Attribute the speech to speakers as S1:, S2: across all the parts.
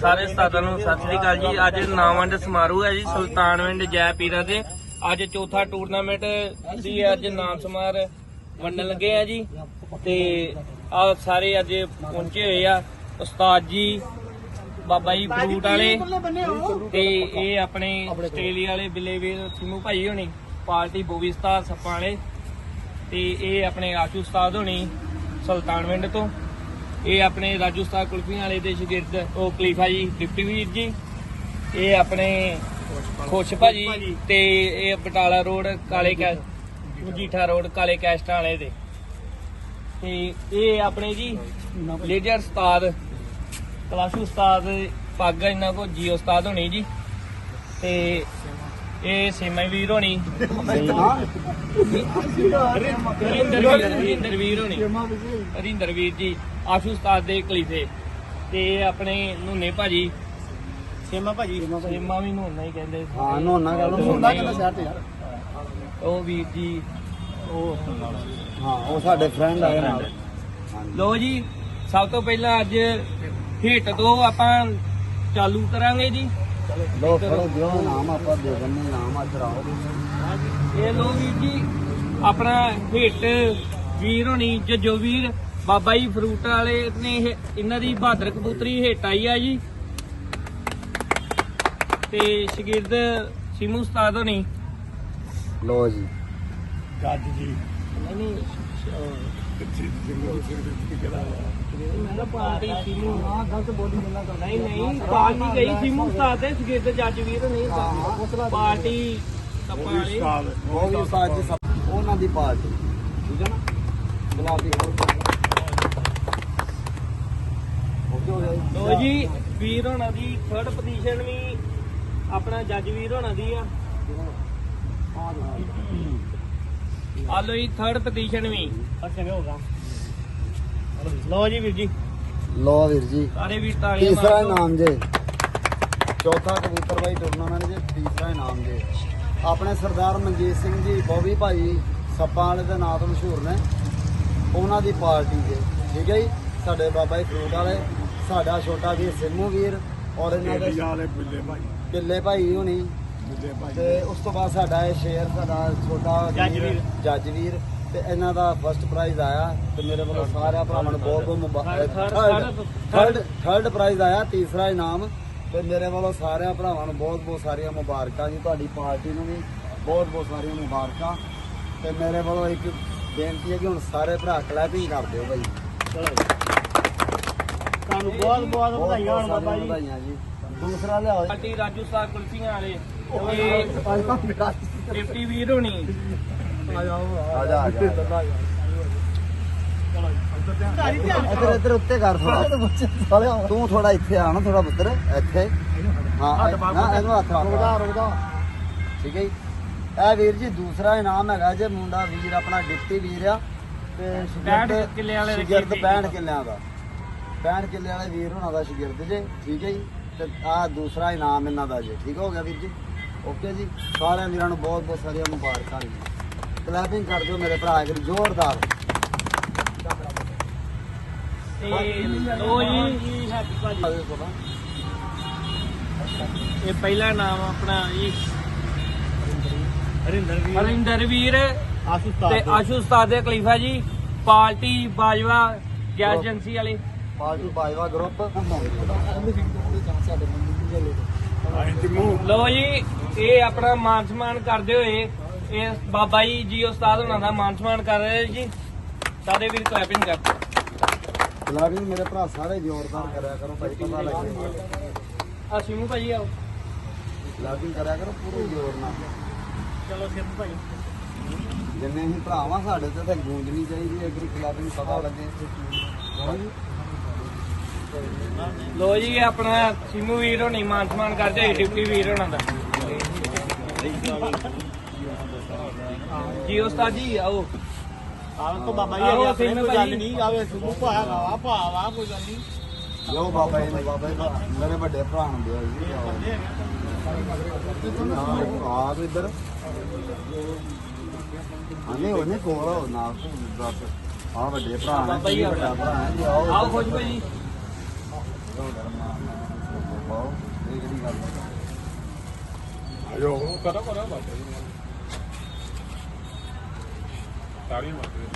S1: ਸਾਰੇ ਉਸਤਾਦਾਂ ਨੂੰ ਸਤਿ ਸ੍ਰੀ ਅਕਾਲ ਜੀ। ਅੱਜ ਨਾਵੰਡ ਸਮਾਰੋਹ ਹੈ ਜੀ ਸੁਲਤਾਨਵਿੰਡ ਜੈ ਪੀਰਾਂ ਦੇ। ਅੱਜ ਚੌਥਾ ਟੂਰਨਾਮੈਂਟ ਦੀ ਅੱਜ ਨਾਮ ਸਮਾਰ ਵੰਡਣ ਲੱਗੇ ਆ ਜੀ। ਤੇ ਆ ਸਾਰੇ ਅੱਜ ਪਹੁੰਚੇ ਹੋਏ ਆ ਉਸਤਾਦ ਜੀ, ਬਾਬਾ ਜੀ ਫਰੂਟ ਵਾਲੇ। ਤੇ ਇਹ ਆਪਣੇ ਆਸਟ੍ਰੇਲੀਆ ਵਾਲੇ ਬਿੱਲੇਵੀਰ ਸਿੰਮੂ ਭਾਈ ਹੋਣੀ, ਪਾਰਟੀ ਬੋਵੀ ਸਟਾਰ ਸੱਪਾਂ ਵਾਲੇ। ਤੇ ਇਹ ਆਪਣੇ ਆਸ਼ੂ ਉਸਤਾਦ ਹੋਣੀ ਸੁਲਤਾਨਵਿੰਡ ਤੋਂ। ਇਹ ਆਪਣੇ ਰਾਜੂ ਉਸਤਾਦ ਕੁਲਫੀਆਂ ਵਾਲੇ ਦੇ ਸ਼ਾਗਿਰਦ ਉਹ ਕਲੀਫਾ ਜੀ ਡਿਪਟੀ ਵੀਰ ਜੀ। ਇਹ ਆਪਣੇ ਖੁਸ਼ ਭਾਜੀ ਤੇ ਇਹ ਬਟਾਲਾ ਰੋਡ ਕਾਲੇ ਕੈ ਮਜੀਠਾ ਰੋਡ ਕਾਲੇ ਕੈਸਟਾਂ ਵਾਲੇ ਦੇ। ਤੇ ਇਹ ਆਪਣੇ ਜੀ ਲੇਜਰ ਉਸਤਾਦ ਕਲਾਸੂ ਉਸਤਾਦ ਪੱਗ ਇਹਨਾਂ ਕੋ ਜੀ ਉਸਤਾਦ ਹੋਣੀ ਜੀ। ਤੇ ਇਹ ਸੇਮਾ ਵੀਰ ਹੋਣੀ। ਹਰਿੰਦਰ ਵੀਰ ਹੋਣੀ। ਹਰਿੰਦਰ ਵੀਰ ਜੀ। ਆਸ਼ੂ ਉਸਤਾਦ ਦੇ ਕਲੀਫੇ ਤੇ ਆਪਣੇ ਨੂਨੇ ਭਾਜੀ।
S2: ਸੇਮਾ ਭਾਜੀ।
S1: ਸੇਮਾ ਵੀ ਨੂਨਾ ਹੀ ਕਹਿੰਦੇ
S3: ਹਾਂ ਨੋਨਾ ਗੱਲ ਹੁੰਦਾ ਕਹਿੰਦਾ ਸ਼ਹਿਰ ਤੇ ਯਾਰ।
S1: ਉਹ ਵੀਰ ਜੀ ਉਹ
S3: ਹਾਂ ਉਹ ਸਾਡੇ ਫਰੈਂਡ ਆਏ ਨਾਲ।
S1: ਲੋ ਜੀ ਸਭ ਤੋਂ ਪਹਿਲਾਂ ਅੱਜ ਹਿੱਟ ਤੋਂ ਆਪਾਂ ਚਾਲੂ ਕਰਾਂਗੇ ਜੀ।
S3: ਲੋ ਫੜੋ ਦਿਓ ਨਾਮ ਆਪਾਂ ਦੇ ਦਿੰਨੇ ਨਾਮ ਅੱਜ ਰਾਓ
S1: ਇਹ ਲੋ ਵੀਰ ਜੀ ਆਪਣਾ ਹਿੱਟ ਵੀਰ ਹੋਣੀ ਜੱਜੋ ਵੀਰ। ਬਾਬਾ ਜੀ ਫਰੂਟ ਵਾਲੇ ਨੇ ਇਹ- ਇਹਨਾਂ ਦੀ ਬਹਾਦਰ ਕਬੂਤਰੀ ਹਿੱਟ ਆਈ ਆ ਜੀ। ਤੇ ਸ਼ਗਿਰਦ ਸਿਮੂ ਉਸਤਾਦ ਹੋਣੀ।
S3: ਲੋ ਜੀ।
S2: ਗੱਜ ਜੀ।
S1: ਨਹੀਂ ਨਹੀਂ ਮੈਂ ਪਾਰਟੀ ਸਿਮੂ
S3: ਹਾਂ ਗਲਤ ਬੋਲੀ ਬੰਦਾ ਕਰ
S1: ਨਹੀਂ ਨਹੀਂ ਪਾਰਟੀ ਗਈ ਸਿਮੂ ਉਸਤਾਦ ਦੇ ਸ਼ਗਿਰਦ ਜੱਜ ਵੀਰ ਨਹੀਂ ਪਾਰਟੀ ਸੱਪਾਂ ਵਾਲੇ।
S3: ਉਹ ਵੀ ਜੀ ਉਹਨਾਂ ਦੀ ਪਾਰਟੀ। ਠੀਕ ਹੈ ਨਾ? ਗੁਲਾਬੀ ਹੋ ਗਿਆ ਜੀ?
S1: ਲੋ ਜੀ ਵੀਰ ਹੋਣਾ ਦੀ ਥਰਡ ਪੋਜੀਸ਼ਨ ਵੀ ਆਪਣਾ ਜੱਜ ਵੀਰ ਹੋਣਾ ਦੀ ਆ। ਆ ਲੋ ਜੀ ਥਰਡ ਪੋਜੀਸ਼ਨ ਵੀ।
S2: ਅੱਛਾ ਵੀ ਹੋਗਾ ਲੋ ਜੀ ਵੀਰ ਜੀ।
S3: ਲੋ ਵੀਰ ਜੀ।
S1: ਸਾਰੇ ਵੀਰ ਤਾਲੀਆਂ
S3: ਤੀਸਰਾ
S1: ਮਾਰ।
S3: ਇਨਾਮ ਜੇ। ਚੌਥਾ ਕਬੂਤਰ ਬਾਈ ਟੂਰਨਾਮੈਂਟ ਜੇ ਤੀਸਰਾ ਇਨਾਮ ਜੇ। ਆਪਣੇ ਸਰਦਾਰ ਮਨਜੀਤ ਸਿੰਘ ਜੀ ਬੋਬੀ ਭਾਈ ਸੱਪਾਂ ਵਾਲੇ ਦੇ ਨਾਂ ਤੋਂ ਮਸ਼ਹੂਰ ਨੇ। ਉਹਨਾਂ ਦੀ ਪਾਰਟੀ ਜੇ। ਠੀਕ ਹੈ ਜੀ? ਸਾਡੇ ਬਾਬਾ ਜੀ ਫਰੂਟ ਵਾਲੇ। ਸਾਡਾ ਛੋਟਾ ਵੀਰ ਸਿੰਮੂ ਵੀਰ ਔਰ ਇਹਨਾਂ ਦੇ
S2: ਵਾਲੇ ਬੁੱਲੇ ਭਾਈ।
S3: ਪਿੱਲੇ ਭਾਈ ਹੋਣੀ।
S2: ਬੁੱਲੇ
S3: ਤੇ ਉਸ ਤੋਂ ਬਾਅਦ ਸਾਡਾ ਇਹ ਸ਼ੇਰ ਸਾਡਾ ਛੋਟਾ
S2: ਜੱਜ ਵੀਰ।
S3: ਜੱਜ ਵੀਰ ਤੇ ਇਹਨਾਂ ਦਾ ਫਸਟ ਪ੍ਰਾਈਜ਼ ਆਇਆ ਤੇ ਮੇਰੇ ਵੱਲੋਂ ਸਾਰਿਆਂ ਭਰਾਵਾਂ ਨੂੰ ਬਹੁਤ ਬਹੁਤ ਮੁਬਾਰਕ
S1: third-
S3: third
S1: third-
S3: third third prize ਆਇਆ ਤੀਸਰਾ ਇਨਾਮ ਤੇ ਮੇਰੇ ਵੱਲੋਂ ਸਾਰਿਆਂ ਭਰਾਵਾਂ ਨੂੰ ਬਹੁਤ ਬਹੁਤ ਸਾਰੀਆਂ ਮੁਬਾਰਕਾਂ ਜੀ ਤੁਹਾਡੀ ਪਾਰਟੀ ਨੂੰ ਵੀ ਬਹੁਤ ਬਹੁਤ ਸਾਰੀਆਂ ਮੁਬਾਰਕਾਂ ਤੇ ਮੇਰੇ ਵੱਲੋਂ ਇੱਕ ਬੇਨਤੀ ਹੈ ਕਿ ਹੁਣ ਸਾਰੇ ਭਰਾ ਕਲੈਪਿੰਗ ਕਰ ਦਿਓ ਭਾਈ
S2: ਤੁਹਾਨੂੰ ਬਹੁਤ ਬਹੁਤ ਵਧਾਈਆਂ ਹੋਣ ਬਾਬਾ ਜੀ।
S3: ਵਧਾਈਆਂ ਜੀ ਦੂਸਰਾ ਲਿਆਓ।
S1: ਪਾਰਟੀ ਰਾਜੂ ਸਾਹਿਬ ਕੁਲਫੀਆਂ ਵਾਲੇ ਇਹ ਡਿਪਟੀ ਵੀਰ ਹੋਣੀ।
S3: ਆ ਜਾ ਆ ਜਾ ਇੱਧਰ ਇੱਧਰ ਉੱਤੇ ਕਰ ਥੋੜਾ ਤੂੰ ਥੋੜਾ ਇੱਥੇ ਆ ਨਾ ਥੋੜਾ ਪੁੱਤਰ ਇੱਥੇ। ਹਾਂ ਨਾ ਇਹਨੂੰ ਹੱਥ ਰੁਕਦਾ ਰੁਕਦਾ। ਠੀਕ ਹੈ ਜੀ। ਇਹ ਵੀਰ ਜੀ ਦੂਸਰਾ ਇਨਾਮ ਹੈਗਾ ਜੇ ਮੁੰਡਾ ਵੀਰ ਆਪਣਾ ਡਿਪਟੀ ਵੀਰ ਆ ਤੇ ਸ਼ਗਿਰਦ-
S1: 65 ਕਿੱਲੇ ਵਾਲੇ ਦੇ
S3: ਸ਼ਗਿਰਦ
S1: ਕੀਤੀ।
S3: 65 ਕਿੱਲਿਆਂ ਦਾ। 65 ਕਿੱਲੇ ਵਾਲੇ ਵੀਰ ਹੋਣਾ ਦਾ ਸ਼ਗਿਰਦ ਜੇ ਠੀਕ ਹੈ ਜੀ? ਤੇ ਆ ਦੂਸਰਾ ਇਨਾਮ ਇਹਨਾਂ ਦਾ ਜੇ ਠੀਕ ਹੋ ਗਿਆ ਵੀਰ ਜੀ? ਓਕੇ ਜੀ? ਸਾਰਿਆਂ ਵੀਰਾਂ ਨੂੰ ਬਹੁਤ ਬਹੁਤ ਸਾਰੀਆਂ ਮੁਬਾਰਕਾਂ ਜੀ। ਕਲੈਪਿੰਗ ਕਰ ਦਿਓ ਮੇਰੇ ਭਰਾ ਇੱਕ ਜ਼ੋਰਦਾਰ।
S1: ਤੇ ਲੋ ਜੀ। ਇਹ ਪਹਿਲਾ ਨਾਮ ਆਪਣਾ ਜੀ।
S2: ਹਰਿੰਦਰ ਜੀ
S1: ਹਰਿੰਦਰ ਵੀਰ
S2: ਆਸੂ
S1: ਤੇ ਆਸ਼ੂ ਉਸਤਾਦ ਦੇ ਖਲੀਫਾ ਜੀ ਪਾਰਟੀ ਬਾਜਵਾ ਗੈਸ ਏਜੰਸੀ ਵਾਲੇ।
S3: ਪਾਲਟੂ ਬਾਜਵਾ ਗਰੁੱਪ
S1: ਲੋ ਜੀ ਇਹ ਆਪਣਾ ਮਾਨ ਸਨਮਾਨ ਕਰਦੇ ਹੋਏ ਇਹ ਬਾਬਾ ਜੀ ਜੀ ਉਸਤਾਦ ਉਹਨਾਂ ਦਾ ਮਾਨ ਸਨਮਾਨ ਕਰ ਰਹੇ ਜੀ। ਸਾਰੇ ਵੀਰ ਕਲੈਪਿੰਗ ਕਰ।
S3: ਕਲੈਪਿੰਗ ਮੇਰੇ ਭਰਾ ਸਾਰੇ ਜ਼ੋਰਦਾਰ ਕਰਿਆ ਕਰੋ ਭਾਈ ਪਤਾ ਲੱਗੇ
S1: ਆ ਸਿਮੂ ਭਾਜੀ ਆਓ।
S3: ਕਲੈਪਿੰਗ ਕਰਿਆ ਕਰੋ ਪੂਰੇ ਜ਼ੋਰ ਨਾਲ।
S2: ਚਲੋ ਸਿਰ ਭਾਈ।
S3: ਜਿੰਨੇ ਹੀ ਭਰਾਵਾਂ ਸਾਡੇ ਤੇ ਤਾਂ ਗੂੰਜਣੀ ਚਾਹੀਦੀ ਹੈ ਕਿ ਕਲੈਪਿੰਗ ਪਤਾ ਲੱਗੇ। ਹਾਂ ਜੀ।
S1: ਲੋ ਜੀ ਆਪਣਾ ਸਿਮੂ ਵੀਰ ਹੋਣੀ ਮਾਨ ਸਨਮਾਨ ਕਰਦੇ ਹੋਏ ਡਿਪਟੀ ਵੀਰ ਹੋਣਾ ਦਾ। ਜੀ ਉਸਤਾਦ ਜੀ ਆਓ।
S2: ਆਹ ਤੋਂ ਬਾਬਾ ਜੀ ਆਪਣੇ
S1: ਸਿਰ
S2: ਕੋਈ
S1: ਭਾਈ।
S2: ਗੱਲ ਨਹੀਂ ਆਵੇ ਭਾਇਆ ਵਾ ਭਾਵਾ ਕੋਈ ਗੱਲ ਨਹੀਂ।
S3: ਲੋ ਬਾਬਾ ਜੀ ਬਾਬਾ ਜੀ ਮੇਰੇ ਵੱਡੇ ਭਰਾ ਨੂੰ ਦਿਓ ਜੀ ਆ ਤੂੰ ਇੱਧਰ। ਆਨੇ ਉਹਨੇ ਕੋਲ ਨਾ ਦੱਸ। ਆ ਵੱਡੇ ਭਰਾ ਨੇ
S1: ਬਾਬਾ ਜੀ
S3: ਆਓ।
S1: ਆਓ ਖੁਸ਼ ਭਾਜੀ
S3: ਪਾਓ ਇਹ ਕਿਹੜੀ ਗੱਲ ਹੈ
S4: ਆਜੋ ਕਰੋ ਕਰੋ ਬਾਬਾ ਜੀ? ਤਾੜੀ ਮਾਰਦੇ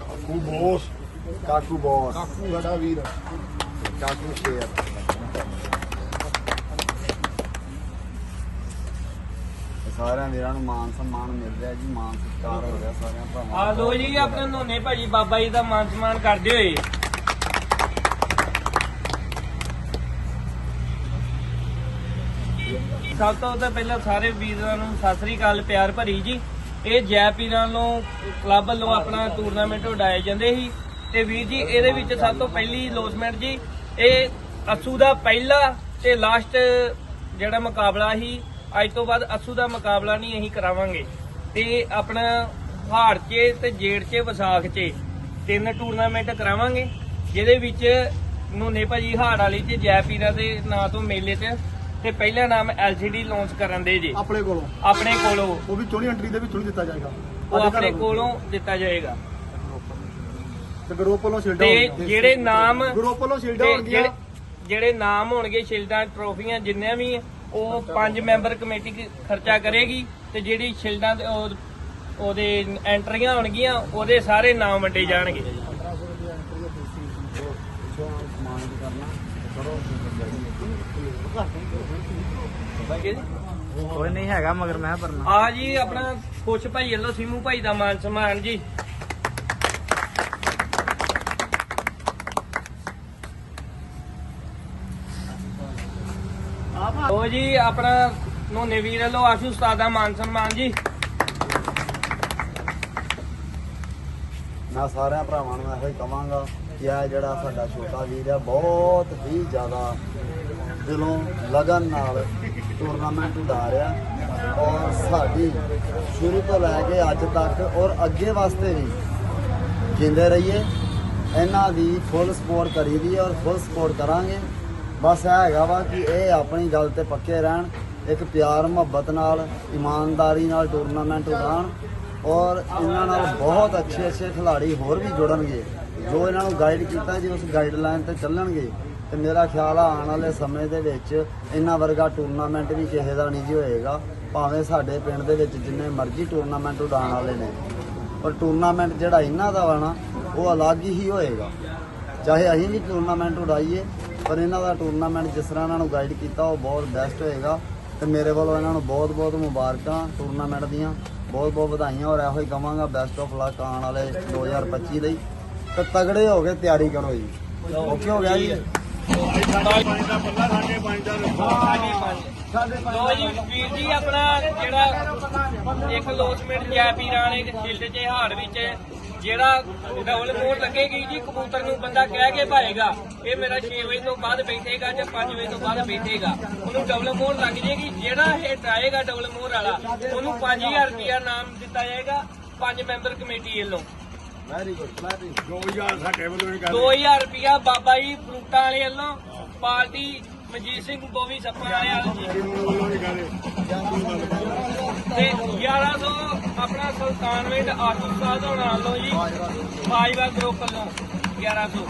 S4: ਕਾਕੂ ਬੋਸ।
S3: ਕਾਕੂ ਬੌਸ।
S4: ਕਾਕੂ ਸਾਡਾ ਵੀਰ।
S3: ਕਾਕੂ ਸ਼ੇਰ। ਤੇ ਸਾਰਿਆਂ ਵੀਰਾਂ ਨੂੰ ਮਾਨ ਸਨਮਾਨ ਮਿਲ ਰਿਹਾ ਜੀ ਮਾਨ ਸਤਿਕਾਰ ਹੋ ਰਿਹਾ ਸਾਰਿਆਂ ਭਰਾਵਾਂ
S1: ਆ। ਲੋ ਜੀ ਆਪਣੇ ਨੋਨੇ ਭਾਜੀ ਬਾਬਾ ਜੀ ਦਾ ਮਾਨ ਸਨਮਾਨ ਕਰਦੇ ਹੋਏ। ਸਭ ਤੋਂ ਤਾਂ ਪਹਿਲਾਂ ਸਾਰੇ ਵੀਰਾਂ ਨੂੰ ਸਤਿ ਸ੍ਰੀ ਅਕਾਲ, ਪਿਆਰ ਭਰੀ ਜੀ। ਇਹ ਜੈ ਪੀਰਾਂ ਨੂੰ, ਕਲੱਬ ਵੱਲੋਂ ਆਪਣਾ ਟੂਰਨਾਮੈਂਟ ਉਡਾਏ ਜਾਂਦੇ ਸੀ। ਤੇ ਵੀਰ ਜੀ, ਇਹਦੇ ਵਿੱਚ ਸਭ ਤੋਂ ਪਹਿਲੀ ਲੋਸਮੈਂਟ ਜੀ, ਇਹ ਅਸੂ ਦਾ ਪਹਿਲਾ ਤੇ ਲਾਸਟ ਜਿਹੜਾ ਮੁਕਾਬਲਾ ਸੀ, ਅੱਜ ਤੋਂ ਬਾਅਦ ਅਸੂ ਦਾ ਮੁਕਾਬਲਾ ਨਹੀਂ, ਅਸੀਂ ਕਰਾਵਾਂਗੇ। ਤੇ ਆਪਣਾ ਹਾੜ 'ਚ ਤੇ ਜੇੜ 'ਚ ਵਿਸਾਖ 'ਚ ਤਿੰਨ ਟੂਰਨਾਮੈਂਟ ਕਰਾਵਾਂਗੇ, ਜਿਹਦੇ ਵਿੱਚ ਨੂਨੇ ਭਾਜੀ ਹਾੜ ਵਾਲੀ ਤੇ ਜੈ ਪੀਰਾਂ ਦੇ ਨਾਂ ਤੋਂ ਮੇਲੇ 'ਤੇ ਤੇ ਪਹਿਲਾ ਨਾਮ LCD ਲਾਂਚ ਕਰਨ ਦੇ ਜੀ।
S4: ਆਪਣੇ ਕੋਲੋਂ।
S1: ਆਪਣੇ ਕੋਲੋਂ।
S4: ਉਹ ਵੀ ਚੋਣੀ ਐਂਟਰੀ ਦੇ ਵਿੱਚੋਂ ਹੀ ਦਿੱਤਾ ਜਾਏਗਾ।
S1: ਉਹ ਆਪਣੇ ਕੋਲੋਂ ਦਿੱਤਾ ਜਾਏਗਾ।
S4: ਤੇ ਗਰੁੱਪ ਵੱਲੋਂ ਸ਼ੀਲਡਾਂ
S1: ਤੇ। ਜਿਹੜੇ ਨਾਮ
S4: ਗਰੁੱਪ ਵੱਲੋਂ ਸ਼ੀਲਡਾਂ ਹੋਣਗੀਆਂ।
S1: ਜਿਹੜੇ ਨਾਮ ਹੋਣਗੇ ਸ਼ਿਲਡਾਂ ਟਰੋਫੀਆਂ ਜਿੰਨੀਆਂ ਵੀ ਉਹ ਪੰਜ ਮੈਂਬਰ ਕਮੇਟੀ ਖਰਚਾ ਕਰੇਗੀ। ਤੇ ਜਿਹੜੀ ਸ਼ਿਲਡਾਂ ਉਹਦੇ ਐਂਟਰੀਆਂ ਹੋਣਗੀਆਂ ਉਹਦੇ ਸਾਰੇ ਨਾਮ ਵੰਡੇ ਜਾਣਗੇ
S3: ਸਮਾਨ ਵੀ ਕਰਨਾ ਕਰੋ
S2: ਕੋਈ ਨਹੀਂ ਹੈਗਾ ਮਗਰ ਮੈਂ ਭਰਨਾ
S1: ਆ ਜੀ ਆਪਣਾ ਖੁਸ਼ ਭਾਈ ਵੱਲੋਂ ਸਿਮੂ ਭਾਈ ਦਾ ਮਾਨ ਸਨਮਾਨ ਜੀ। ਉਹ ਜੀ ਆਪਣਾ ਨੋਨੇ ਵੀਰ ਵੱਲੋਂ ਆਸ਼ੂ ਉਸਤਾਦ ਦਾ ਮਾਨ ਸਨਮਾਨ ਜੀ।
S3: ਮੈਂ ਸਾਰਿਆਂ ਭਰਾਵਾਂ ਨੂੰ ਇਹੋ ਹੀ ਕਵਾਂਗਾ ਕਿ ਇਹ ਜਿਹੜਾ ਸਾਡਾ ਛੋਟਾ ਵੀਰ ਆ ਬਹੁਤ ਹੀ ਜ਼ਿਆਦਾ ਦਿਲੋਂ ਲਗਨ ਨਾਲ ਟੂਰਨਾਮੈਂਟ ਉਡਾ ਰਿਹਾ ਔਰ ਸਾਡੀ ਸ਼ੁਰੂ ਤੋਂ ਲੈ ਕੇ ਅੱਜ ਤੱਕ ਔਰ ਅੱਗੇ ਵਾਸਤੇ ਵੀ ਜਿੰਦੇ ਰਹੀਏ, ਇਹਨਾਂ ਦੀ ਫੁੱਲ ਸਪੋਰਟ ਕਰੀ ਦੀ ਔਰ ਫੁੱਲ ਸਪੋਰਟ ਕਰਾਂਗੇ। ਬਸ ਇਹ ਹੈਗਾ ਵਾ ਕਿ ਇਹ ਆਪਣੀ ਗੱਲ ਤੇ ਪੱਕੇ ਰਹਿਣ, ਇੱਕ ਪਿਆਰ ਮੁਹੱਬਤ ਨਾਲ, ਇਮਾਨਦਾਰੀ ਨਾਲ ਟੂਰਨਾਮੈਂਟ ਉਡਾਉਣ ਔਰ ਇਹਨਾਂ ਨਾਲ ਬਹੁਤ ਅੱਛੇ ਅੱਛੇ ਖਿਡਾਰੀ ਹੋਰ ਵੀ ਜੁੜਨਗੇ, ਜੋ ਇਹਨਾਂ ਨੂੰ ਗਾਈਡ ਕੀਤਾ ਜੀ, ਉਸ ਗਾਈਡਲਾਈਨ ਤੇ ਚੱਲਣਗੇ। ਤੇ ਮੇਰਾ ਖਿਆਲ ਆ ਆਉਣ ਵਾਲੇ ਸਮੇਂ ਦੇ ਵਿੱਚ ਇਹਨਾਂ ਵਰਗਾ ਟੂਰਨਾਮੈਂਟ ਵੀ ਕਿਸੇ ਦਾ ਨਹੀਂ ਜੀ ਹੋਏਗਾ। ਭਾਵੇਂ ਸਾਡੇ ਪਿੰਡ ਦੇ ਵਿੱਚ ਜਿੰਨੇ ਮਰਜ਼ੀ ਟੂਰਨਾਮੈਂਟ ਉਡਾਉਣ ਵਾਲੇ ਨੇ। ਪਰ ਟੂਰਨਾਮੈਂਟ ਜਿਹੜਾ ਇਹਨਾਂ ਦਾ ਵਾ ਨਾ, ਉਹ ਅਲੱਗ ਹੀ ਹੋਏਗਾ। ਚਾਹੇ ਅਸੀਂ ਵੀ ਟੂਰਨਾਮੈਂਟ ਉਡਾਈਏ, ਪਰ ਇਹਨਾਂ ਦਾ ਟੂਰਨਾਮੈਂਟ ਜਿਸ ਤਰ੍ਹਾਂ ਇਹਨਾਂ ਨੂੰ ਗਾਈਡ ਕੀਤਾ, ਉਹ ਬਹੁਤ ਬੈਸਟ ਹੋਏਗਾ। ਤੇ ਮੇਰੇ ਵੱਲੋਂ ਇਹਨਾਂ ਨੂੰ ਬਹੁਤ ਬਹੁਤ ਮੁਬਾਰਕਾਂ ਟੂਰਨਾਮੈਂਟ ਦੀਆਂ। ਬਹੁਤ ਬਹੁਤ ਵਧਾਈਆਂ ਔਰ ਇਹੋ ਹੀ ਕਵਾਂਗਾ ਬੈਸਟ ਆਫ ਲੱਕ ਆਉਣ ਵਾਲੇ 2025 ਲਈ। ਤੇ ਤਗੜੇ ਹੋ ਕੇ ਤਿਆਰੀ ਕਰੋ ਜੀ। ਓਕੇ ਹੋ ਗਿਆ ਜੀ।
S1: ਲੋ ਜੀ ਵੀਰ ਜੀ ਆਪਣਾ ਜਿਹੜਾ ਇੱਕ ਲੋਸਮੈਂਟ ਜੈ ਪੀਰਾਂ ਨੇ ਸ਼ਿਲਡ ਚ ਹਾੜ ਵਿੱਚ ਜਿਹੜਾ ਡਬਲ ਮੋੜ ਲੱਗੇਗੀ ਜੀ ਕਬੂਤਰ ਨੂੰ ਬੰਦਾ ਕਹਿ ਕੇ ਭਾਏਗਾ ਇਹ ਮੇਰਾ 6 ਵਜੇ ਤੋਂ ਬਾਅਦ ਬੈਠੇਗਾ ਜਾਂ 5 ਵਜੇ ਤੋਂ ਬਾਅਦ ਬੈਠੇਗਾ ਉਹਨੂੰ ਡਬਲ ਮੋੜ ਲੱਗ ਜੇਗੀ ਜਿਹੜਾ ਇਹ ਡਰਾਏਗਾ ਡਬਲ ਮੋੜ ਵਾਲਾ, ਉਹਨੂੰ 5000 ਰੁਪਇਆ ਨਾਮ ਦਿੱਤਾ ਜਾਏਗਾ, ਪੰਜ ਮੈਂਬਰ ਕਮੇਟੀ ਵੱਲੋਂ।
S3: ਵੈਰੀ ਗੁੱਡ ਵੈਰੀ
S4: 2000 ਸਾਡੇ ਵੱਲੋਂ ਹੀ ਗੱਲ
S1: 2000 ਰੁਪਇਆ ਬਾਬਾ ਜੀ ਫਰੂਟਾਂ ਵਾਲੇ ਵੱਲੋਂ ਪਾਰਟੀ ਮਨਜੀਤ ਸਿੰਘ ਬੋਵੀ ਸੱਪਾਂ ਵਾਲੇ ਵੱਲੋਂ। ਜੀ
S4: ਵੱਲੋਂ ਹੀ ਗੱਲ
S1: ਤੇ 1100 ਆਪਣਾ ਸੁਲਤਾਨਵਿੰਡ ਆਟੂ ਸਾਹਿਬ ਦਾ ਨਾਂ ਲਓ ਜੀ ਬਾਜਵਾ ਗਰੁੱਪ ਵੱਲੋਂ 1100